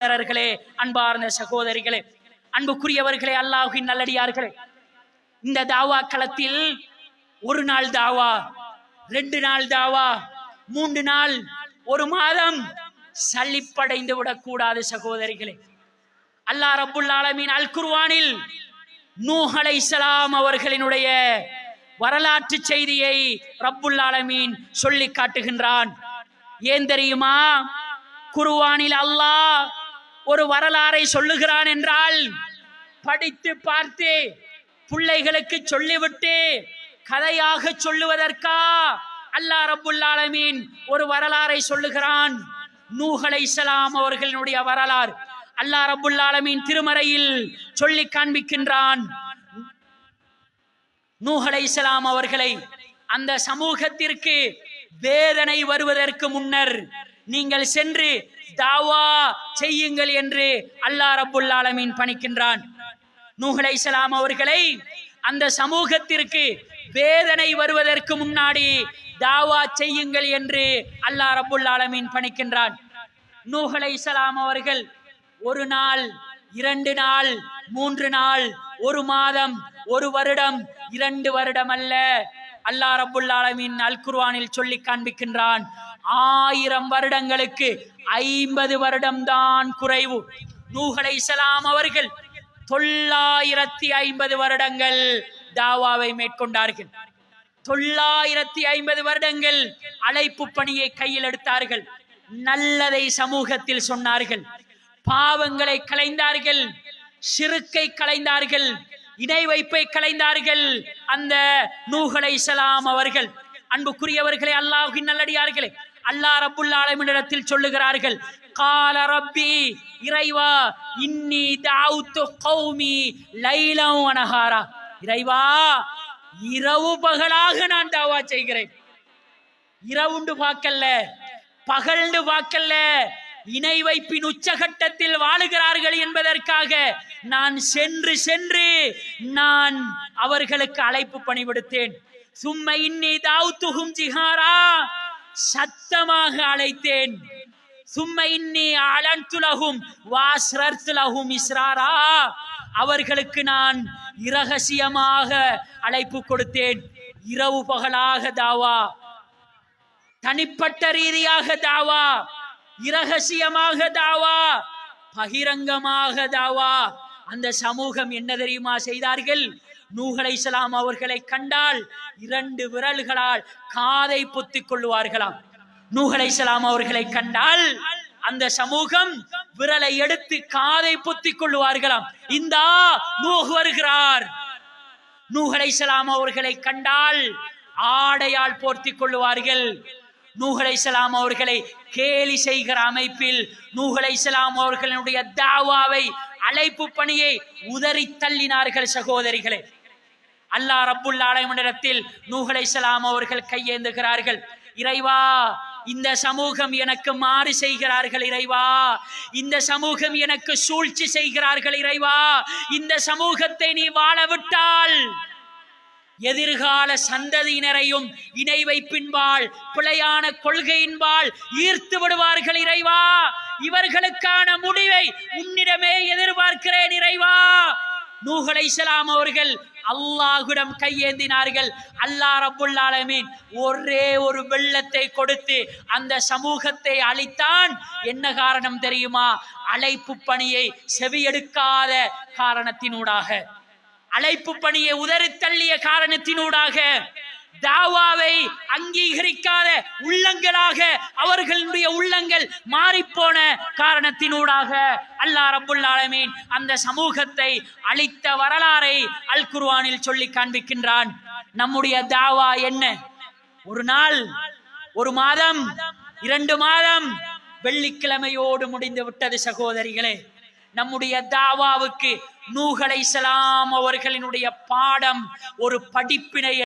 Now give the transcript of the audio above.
சகோதரர்களே அன்பார்ந்த சகோதரிகளே அன்புக்குரியவர்களே அல்லாஹின் நல்லடியார்களே இந்த தாவா களத்தில் ஒரு நாள் தாவா ரெண்டு நாள் தாவா மூன்று நாள் ஒரு மாதம் சலிப்படைந்து விடக்கூடாது சகோதரிகளே. அல்லாஹ் ரப்புல் அல் குர்வானில் நூஹலை அலைஹிஸ்ஸலாம் அவர்களினுடைய வரலாற்று செய்தியை ரப்புல் ஆலமீன் சொல்லி காட்டுகின்றான். ஏன் தெரியுமா? குருவானில் அல்லாஹ் ஒரு வரலாறை சொல்லுகிறான் என்றால் படித்து பார்த்து பிள்ளைகளுக்கு சொல்லிவிட்டு கதையாக சொல்லுவதற்கா? அல்லா ரபுல்லாலமீன் ஒரு வரலாறை சொல்லுகிறான். நூகலை சலாம் அவர்களினுடைய வரலாறு. அல்லா ரபுல்லாலமீன் திருமறையில் சொல்லி காண்பிக்கின்றான். நூகலை சலாம் அவர்களை அந்த சமூகத்திற்கு வேதனை வருவதற்கு முன்னர் நீங்கள் சென்று தாவா செய்யுங்கள் என்று அல்லாஹ் ரப்புல் ஆலமீன் பணிக்கின்றான். நூகலை சலாம் அவர்களை அந்த சமூகத்திற்கு வேதனை வருவதற்கு முன்னாடி தாவா செய்யுங்கள் என்று அல்லாஹ் ரப்புல் ஆலமீன் பணிக்கின்றான். நூகலை சலாம் அவர்கள் ஒரு நாள் இரண்டு நாள் மூன்று நாள் ஒரு மாதம் ஒரு வருடம் இரண்டு வருடம் அல்ல அல்லா ரப்புல் அல்குர்வானில் அல் சொல்லி காண்பிக்கின்றான். ஆயிரம் வருடங்களுக்கு ஐம்பது வருடம்தான் குறைவு. நூகலை இஸ்லாம் அவர்கள் தொள்ளாயிரத்தி ஐம்பது வருடங்கள் தாவாவை மேற்கொண்டார்கள். தொள்ளாயிரத்தி ஐம்பது வருடங்கள் அழைப்பு பணியை கையில் எடுத்தார்கள். நல்லதை சமூகத்தில் சொன்னார்கள். பாவங்களை களைந்தார்கள். சிறுக்கை களைந்தார்கள். இணை வைப்பை கலைந்தார்கள் அந்த நூகலை சலாம் அவர்கள் அன்புக்குரியவர்களே அல்லாஹின் நல்லடியார்களே அல்லாஹ் ரப்புல் ஆலமினிடத்தில் சொல்லுகிறார்கள் கால ரப்பி இறைவா இன்னி தாவுத்து கௌமி லைலம் அனகாரா இறைவா இரவு பகலாக நான் தாவா செய்கிறேன். இரவுண்டு பார்க்கல பகல்ண்டு பார்க்கல இணை வைப்பின் உச்சகட்டத்தில் வாழுகிறார்கள் என்பதற்காக நான் சென்று சென்று நான் அவர்களுக்கு அழைப்பு பணிவிடுத்தேன். சும்மா இன்னி தாவுத்துகும் ஜிஹாரா சத்தமாக அழைத்தேன். சும்மா இன்னி அலன்துலகும் வாஸ்ரத்துலகும் இஸ்ராரா அவர்களுக்கு நான் இரகசியமாக அழைப்பு கொடுத்தேன். இரவு பகலாக தாவா தனிப்பட்ட ரீதியாக தாவா இரகசியமாக தாவா பகிரங்கமாக தாவா அந்த சமூகம் என்ன தெரியுமா செய்தார்கள்? நூகலை சலாம் அவர்களை கண்டால் இரண்டு விரல்களால் காதை பொத்திக் கொள்வார்களாம் நூகலை சலாம் அவர்களை கண்டால் அந்த சமூகம் விரலை எடுத்து காதை பொத்திக் கொள்வார்களாம் இந்தா நூஹ் வருகிறார். நூகலை சலாம் அவர்களை கண்டால் ஆடையால் போர்த்தி கொள்வார்கள் நூகலை சலாம் அவர்களை கேலி செய்கிற அமைப்பில் நூகலை சலாம் அவர்களுடைய தாவாவை அழைப்பு பணியை உதறி தள்ளினார்கள் சகோதரிகளே. அல்லா ரப்புல் ஆலயமண்டலத்தில் நூகலை சலாம் அவர்கள் கையேந்துகிறார்கள். இறைவா இந்த சமூகம் எனக்கு மாறு செய்கிறார்கள் இறைவா. இந்த சமூகம் எனக்கு சூழ்ச்சி செய்கிறார்கள் இறைவா. இந்த சமூகத்தை நீ வாழ விட்டால் எதிர்கால சந்ததியினரையும் இணை வைப்பின்பால் பிழையான கொள்கையின்பால் ஈர்த்து விடுவார்கள் இறைவா. இவர்களுக்கான முடிவை உன்னிடமே எதிர்பார்க்கிறேன் இறைவா. நூகலை இஸ்லாம் அவர்கள் அல்லாஹுடம் கையேந்தினார்கள். அல்லா ரபுல்லாலமீன் ஒரே ஒரு வெள்ளத்தை கொடுத்து அந்த சமூகத்தை அழித்தான். என்ன காரணம் தெரியுமா? அழைப்பு பணியை செவியெடுக்காத காரணத்தினூடாக. அழைப்பு பணியை உதறி தள்ளிய காரணத்தினூடாக தாவாவை அங்கீகரிக்காத உள்ளங்களாக அவர்களுடைய உள்ளங்கள் மாறிப்போன காரணத்தினூடாக அல்லா ரப்புல் ஆலமீன் அந்த சமூகத்தை அழித்த வரலாறை அல் குர்வானில் சொல்லி காண்பிக்கின்றான். நம்முடைய தாவா என்ன? ஒரு நாள் ஒரு மாதம் இரண்டு மாதம் வெள்ளிக்கிழமையோடு முடிந்து விட்டது சகோதரிகளே. நம்முடைய தாவாவுக்கு நூகலை சலாம் அவர்களினுடைய பாடம் ஒரு படிப்பினை